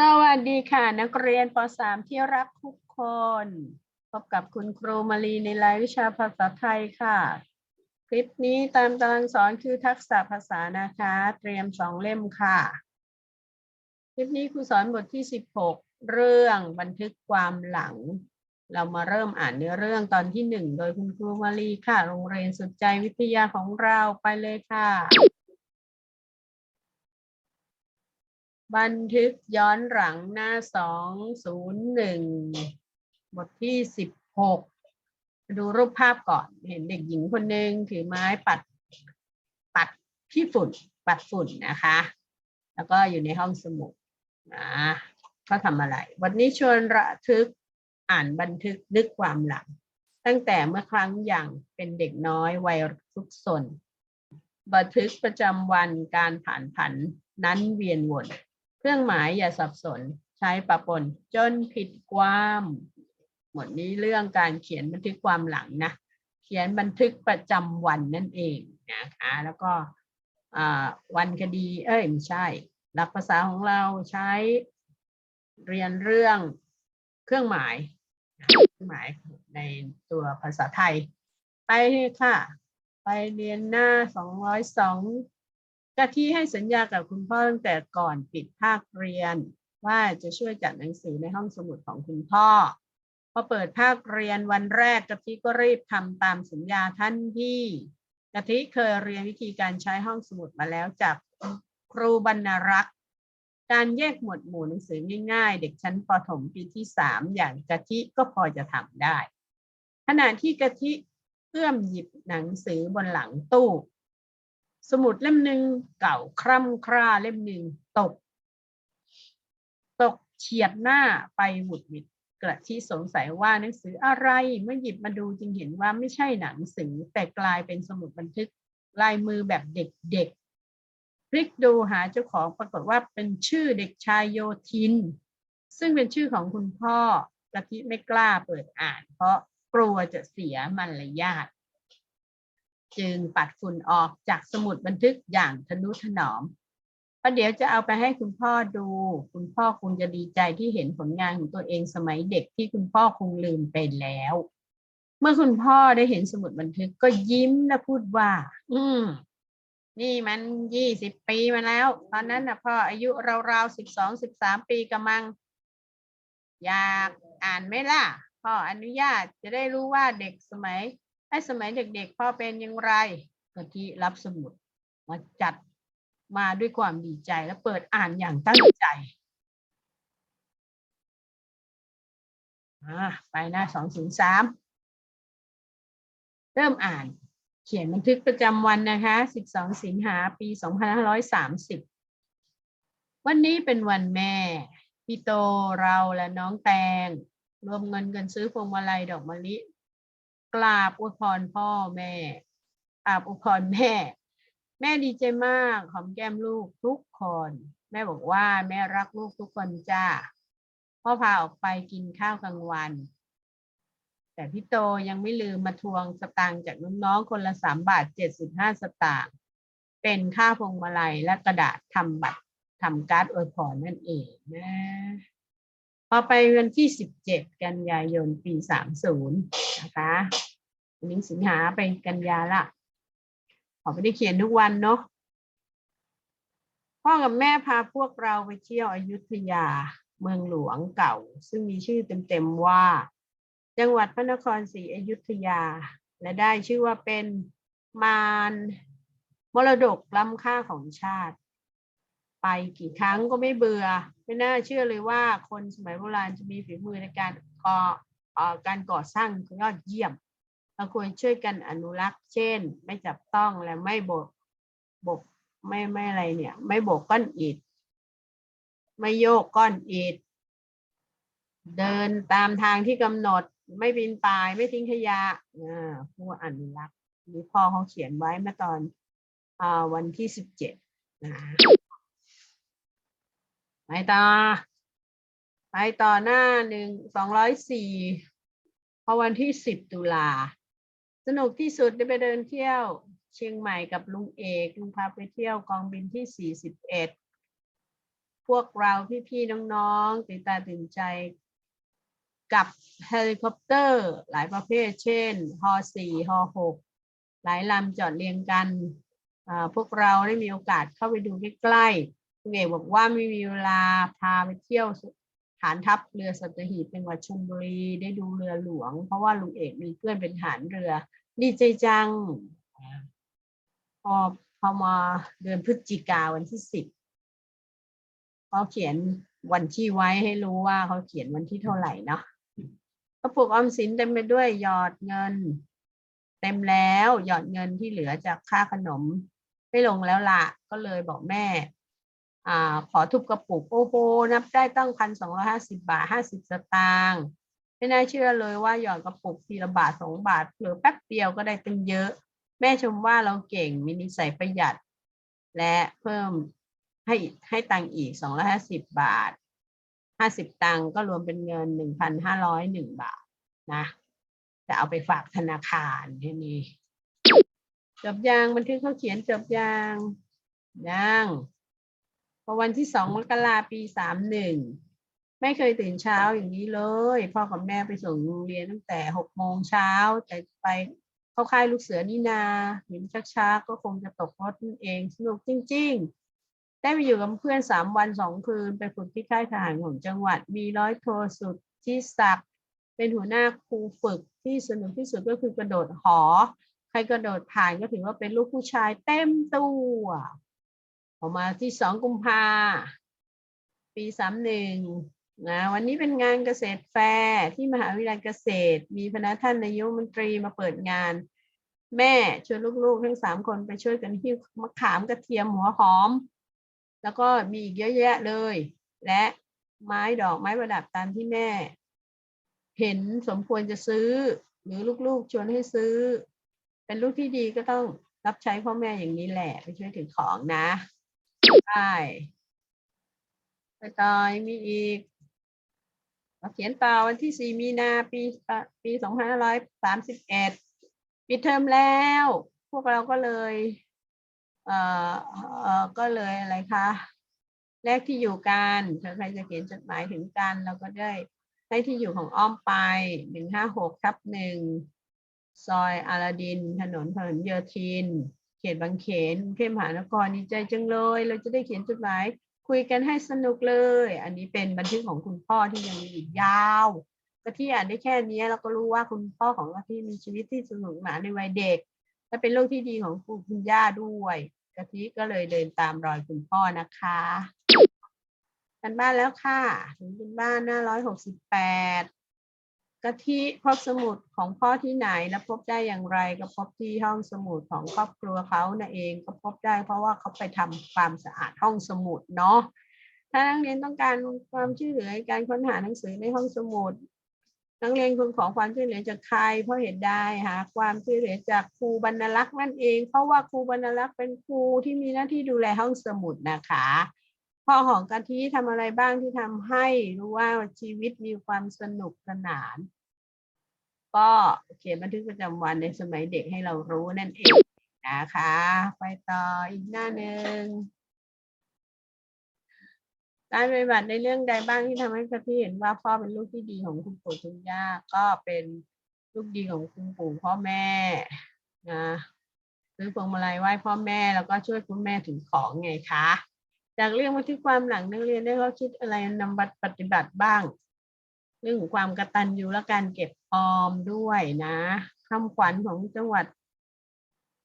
สวัสดีค่ะ นักเรียนป .3 ที่รักทุกคน พบกับคุณครูมารีในรายวิชาภาษาไทยค่ะ คลิปนี้ตามตารางสอนคือทักษะภาษานะคะ เตรียมสองเล่มค่ะ คลิปนี้ครูสอนบทที่ 16 เรื่องบันทึกความหลัง เรามาเริ่มอ่านเนื้อเรื่องตอนที่หนึ่งโดยคุณครูมารีค่ะ โรงเรียนสุดใจวิทยาของเราไปเลยค่ะ บันทึกย้อนหลังหน้าสองศูนย์หนึ่งบทที่สิบหกดูรูปภาพก่อนเห็นเด็กหญิงคนหนึ่งถือไม้ปัดปัดขี้ฝุ่น ปัดฝุ่นนะคะ แล้วก็อยู่ในห้องสมุดนะเขาทำอะไร วันนี้ชวนระทึกอ่านบันทึกนึกความหลัง ตั้งแต่เมื่อครั้งอย่างเป็นเด็กน้อยวัยทุกซนบันทึกประจำวันการผ่านผันนั้นเวียนวน เครื่องหมายอย่าสับสนใช้ปะปนจนผิดความ หมดนี้เรื่องการเขียนบันทึกความหลังนะ เขียนบันทึกประจำวันนั่นเองนะคะ แล้วก็วันคดี เอ้ยไม่ใช่ หลักภาษาของเราใช้เรียนเรื่องเครื่องหมายเครื่องหมายในตัวภาษาไทย ไปค่ะ ไปเรียนหน้าสองร้อยสอง กะที่ให้สัญญากับคุณพ่อตั้งแต่ก่อนปิดภาคเรียน ว่าจะช่วยจัดหนังสือในห้องสมุดของคุณพ่อ พอเปิดภาคเรียนวันแรกกะทิก็รีบทำตามสัญญาท่านที่กะทิเคยเรียนวิธีการใช้ห้องสมุดมาแล้วจากครูบรรณรักษ์การแยกหมวดหมู่หนังสือง่ายๆ เด็กชั้นประถมปีที่สามอย่างกะทิก็พอจะทำได้ ขณะที่กะทิเอื้อมหยิบหนังสือบนหลังตู้ สมุดเล่มหนึ่งเก่าคร่ำคร่าเล่มหนึ่งตก ตกเฉียดหน้าไปหวุดหวิดกระที่สงสัยว่าหนังสืออะไรเมื่อหยิบมาดูจึงเห็นว่าไม่ใช่หนังสือแต่กลายเป็นสมุดบันทึกลายมือแบบเด็กๆพลิกดูหาเจ้าของปรากฏว่าเป็นชื่อเด็กชายโยทิน ซึ่งเป็นชื่อของคุณพ่อกะทิไม่กล้าเปิดอ่าน เพราะกลัวจะเสียมารยาท จึงปัดฝุ่นออกจากสมุดบันทึกอย่างทนุถนอมเพราะเดี๋ยวจะเอาไปให้คุณพ่อดู คุณพ่อคงจะดีใจที่เห็นผลงานของตัวเองสมัยเด็กที่คุณพ่อคงลืมไปแล้ว เมื่อคุณพ่อได้เห็นสมุดบันทึกก็ยิ้มและพูดว่า อืมนี่มันยี่สิบปีมาแล้ว ตอนนั้นนะพ่ออายุราวๆสิบสองสิบสามปีกำลัง อยากอ่านไหมล่ะ พ่ออนุญาตจะได้รู้ว่าเด็กสมัย ให้สมัยเด็กๆพ่อเป็นอย่างไรกะทิรับสมุดมาจัดมาด้วยความดีใจและเปิดอ่านอย่างตั้งใจอ่าไปหน้าสองศูนย์สามเริ่มอ่าน เขียนบันทึกประจำวันนะคะ12สิงหาปี2530วันนี้เป็นวันแม่ พี่โตเราและน้องแตงรวมเงินกันซื้อพวงมาลัยดอกมะลิ กราบอวยพรพ่อแม่กราบอวยพรแม่ แม่ดีใจมากหอมแก้มลูกทุกคน แม่บอกว่าแม่รักลูกทุกคนจ้าพ่อพาออกไปกินข้าวกลางวัน แต่พี่โตยังไม่ลืมมาทวงสตางค์จากน้องๆคนละสามบาทเจ็ดสิบห้าสตางค์เป็นค่าพวงมาลัยและกระดาษทำบัตรทำการ์ดอวยพรนั่นเองนะ พอไปวันที่สิบเจ็ดกันยายนปีสามศูนย์นะคะวันนี้สิงหาไปกันยาละขอไม่ได้เขียนทุกวันเนาะพ่อกับแม่พาพวกเราไปเที่ยวอยุธยาเมืองหลวงเก่า ซึ่งมีชื่อเต็มๆว่า จังหวัดพระนครศรีอยุธยา และได้ชื่อว่าเป็นมารมรดกล้ำค่าของชาติ ไปกี่ครั้งก็ไม่เบื่อ ไม่น่าเชื่อเลยว่าคนสมัยโบราณจะมีฝีมือในการก่ออการก่อสร้างยอดเยี่ยมเราควรช่วยกันอนุรักษ์ เช่น ไม่จับต้องและไม่โบกบกไม่ไม่อะไรเนี่ย ไม่โบกก้อนอิฐไม่โยกก้อนอิฐเดินตามทางที่กำหนดไม่ปีนป่ายไม่ทิ้งขยะอ่าผู้อนุรักษ์นี่พ่อเขาเขียนไว้เมื่อตอนอวันที่สิบเจ็ดนะ ไปต่อ ไปต่อหน้าหนึ่งสองร้อยสี่พอวันที่สิบตุลา สนุกที่สุดได้ไปเดินเที่ยว เชียงใหม่กับลุงเอกลุงพาไปเที่ยวกองบินที่สี่สิบเอ็ดพวกเราพี่ๆน้องๆตื่นตาตื่นใจกับเฮลิคอปเตอร์ หลายประเภท เช่นฮอสี่ฮอหกหลายลำจอดเรียงกัน พวกเราได้มีโอกาสเข้าไปดูใกล้ๆ คุณเอกบอกว่าไม่มีเวลาพาไปเที่ยวฐานทัพเรือสัตหีบจังหวัดชลบุรีได้ดูเรือหลวง เพราะว่าลุงเอกมีเพื่อนเป็นทหารเรือ ดีใจจัง พอพอมาเดือนพฤศจิกาวันที่สิบเขาเขียนวันที่ไว้ให้รู้ว่าเขาเขียนวันที่เท่าไหร่เนาะกระปุกออมสินเต็มไปด้วยหยอดเงิน เต็มแล้วหยอดเงินที่เหลือจากค่าขนม ไม่ลงแล้วละก็เลยบอกแม่ อขอทุบกระปุกโอ้โหนับได้ตั้งพันสองร้อยห้าสิบาทห้าสิบสตางค์ไม่น่าเชื่อเลยว่าหยอดกระปุกทีละบาทสองบาทหรือแป๊บเดียวก็ได้ตั้งเยอะ แม่ชมว่าเราเก่งมีนิสัยประหยัด และเพิ่มให้ให้ตังค์อีกสองร้อยห้าสิบบาทห้าสิบตังค์ก็รวมเป็นเงินหนึ่งพันห้าร้อยหนึ่งบาทนะจะเอาไปฝากธนาคารแค่นี้จบยางบันทึกเขาเขียนจบยางยัง พอวันที่สองมกราปีสามหนึ่งไม่เคยตื่นเช้าอย่างนี้เลยพ่อกับแม่ไปส่งโรงเรียนตั้งแต่หกโมงเช้าแต่ไปเข้าค่ายลูกเสือนี่นาเห็นชักช้าก็คงจะตกรถเองสนุกจริง ๆ ได้ไปอยู่กับเพื่อนสามวันสองคืนไปฝึกที่ค่ายทหารของจังหวัด มีร้อยโทสุดที่ศักดิ์เป็นหัวหน้าครูฝึกที่สนุกที่สุดก็คือกระโดดหอ ใครกระโดดผ่านก็ถือว่าเป็นลูกผู้ชายเต็มตัว ออกมาที่สองกุมภาปีสามหนึ่งนะวันนี้เป็นงานเกษตรแฟร์ที่มหาวิทยาลัยเกษตร มีพนักท่านนายกมนตรีมาเปิดงาน แม่ชวนลูกๆ ทั้งสามคนไปช่วยกันหิ้วมะขามกระเทียมหัวหอม แล้วก็มีอีกเยอะแยะเลย และไม้ดอกไม้ประดับตามที่แม่ เห็นสมควรจะซื้อ หรือลูกๆชวนให้ซื้อ เป็นลูกที่ดีก็ต้องรับใช้พ่อแม่อย่างนี้แหละไปช่วยถือของนะ ใช่ไปต่อยังมีอีกมาเขียนต่อวันที่สี่มีนาปีปีสองพันห้าร้อยสามสิบเอ็ดปิดเทอมแล้ว พวกเราก็เลย เอ่อเอ่อก็เลยอะไรคะแลกที่อยู่กันใครจะเขียนจดหมายถึงกัน เราก็ได้ให้ที่อยู่ของอ้อมไปหนึ่งห้าหกทับหนึ่งซอยอาราดิน ถนนพหลโยธิน ตบางเขนกรุงเทพมหานครดีใจจังเลย เราจะได้เขียนจดหมายคุยกันให้สนุกเลย อันนี้เป็นบันทึกของคุณพ่อที่ยังมีอีกยาวกะที่อ่านได้แค่นี้เราก็รู้ว่าคุณพ่อของกะที่มีชีวิตที่สนุกสนานในวัยเด็ก และเป็นลูกที่ดีของคุณคุณย่าด้วยกะทิก็เลยเดินตามรอยคุณพ่อนะคะกันบ้านแล้วค่ะถึงเป็นบ้านหน้าร้อยหกสิบแปด กะทิพบสมุดของพ่อที่ไหนและพบได้อย่างไรก็พบที่ห้องสมุดของครอบครัวเขานั่นเองก็พบได้เพราะว่าเขาไปทำความสะอาดห้องสมุดเนาะถ้านักเรียนต้องการความช่วยเหลือการค้นหาหนังสือในห้องสมุดนักเรียนควรขอความช่วยเหลือจากใครเพราะเหตุใดหาความช่วยเหลือจากครูบรรลักษ์นั่นเอง เพราะว่าครูบรรลักษ์เป็นครูที่มีหน้าที่ดูแลห้องสมุดนะคะพ่อของกะทิทำอะไรบ้างที่ทำให้รู้ว่าชีวิตมีความสนุกสนาน ก็เขียนบันทึกประจำวันในสมัยเด็กให้เรารู้นั่นเองนะคะ ไปต่ออีกหน้าหนึ่งการปฏิบัติในเรื่องใดบ้างที่ทำให้กะทิเห็นว่าพ่อเป็นลูกที่ดีของคุณปู่คุณย่าก็เป็นลูกดีของคุณปู่พ่อแม่นะซื้อพวงมาลัยไหว้พ่อแม่แล้วก็ช่วยคุณแม่ถือของไงคะจากเรื่องบันทึกความหลังนักเรียนได้เข้อคิดอะไรนำบัตรปฏิบัติบ้าง เรื่องของความกระตัญญูและการเก็บออมด้วยนะคำขวัญของจังหวัด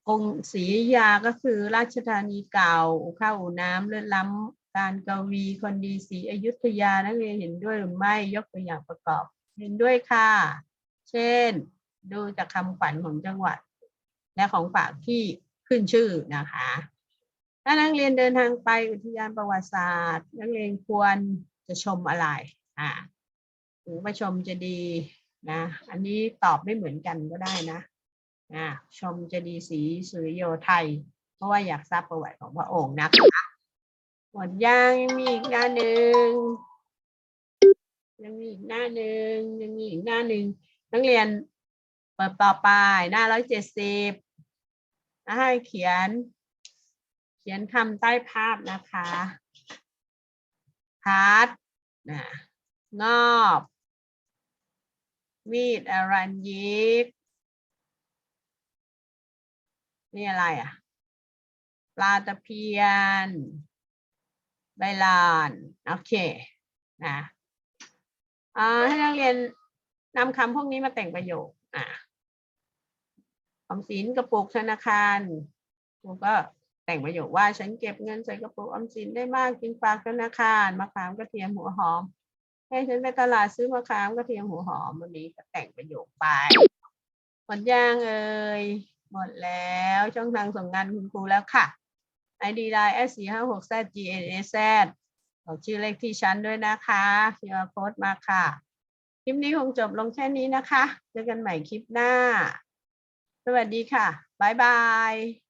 กรุงศรีอยุธยาก็คือราชธานีเก่าข้าวน้ำเลือดล้ำการกวีคนดีศรีอยุธยานักเรียนเห็นด้วยหรือไม่ยกตัวอย่างประกอบ เห็นด้วยค่ะ เช่น ดูจากคำขวัญของจังหวัด และของฝากที่ขึ้นชื่อนะคะถ้านักเรียนเดินทางไปอุทยานประวัติศาสตร์ นักเรียนควรจะชมอะไรอ่าหรือไปชมจะดี นะ อันนี้ตอบไม่เหมือนกันก็ได้นะอ่าชมจะดีสีสุริโยไทย เพราะว่าอยากทราบประวัติของพระองค์นะคะหมดยังยังมีอีกหน้าหนึ่งยังมีอีกหน้าหนึ่งยังมีอีกหน้าหนึ่งนักเรียนเปิดต่อไปหน้าร้อยเจ็ดสิบให้เขียน เขียนคำใต้ภาพนะคะพัดนะงอบ มีดอรัญยิก นี่อะไรอะ ปลาตะเพียน ใบลาน โอเค นะอ่าให้นักเรียนนำคำพวกนี้มาแต่งประโยค อะออมสินกระปุกธนาคารครูก็แต่งประโยคว่าฉันเก็บเงินใส่กระปุกออมสินได้มากจึงฝากธนาคารมะขามกระเทียมหัวหอม ให้ฉันไปตลาดซื้อมะขามกระเทียมหัวหอมวันนี้ก็แต่งประโยคไปหมดยังเอ่ยหมดแล้วช่องทางส่งงานคุณครูแล้วค่ะ ID line S 4 5 6 Z G N A Z บอกชื่อเลขที่ชั้นด้วยนะคะคิวอาร์โค้ดมาค่ะ คลิปนี้คงจบลงแค่นี้นะคะ เจอกันใหม่คลิปหน้า สวัสดีค่ะ บ๊ายบาย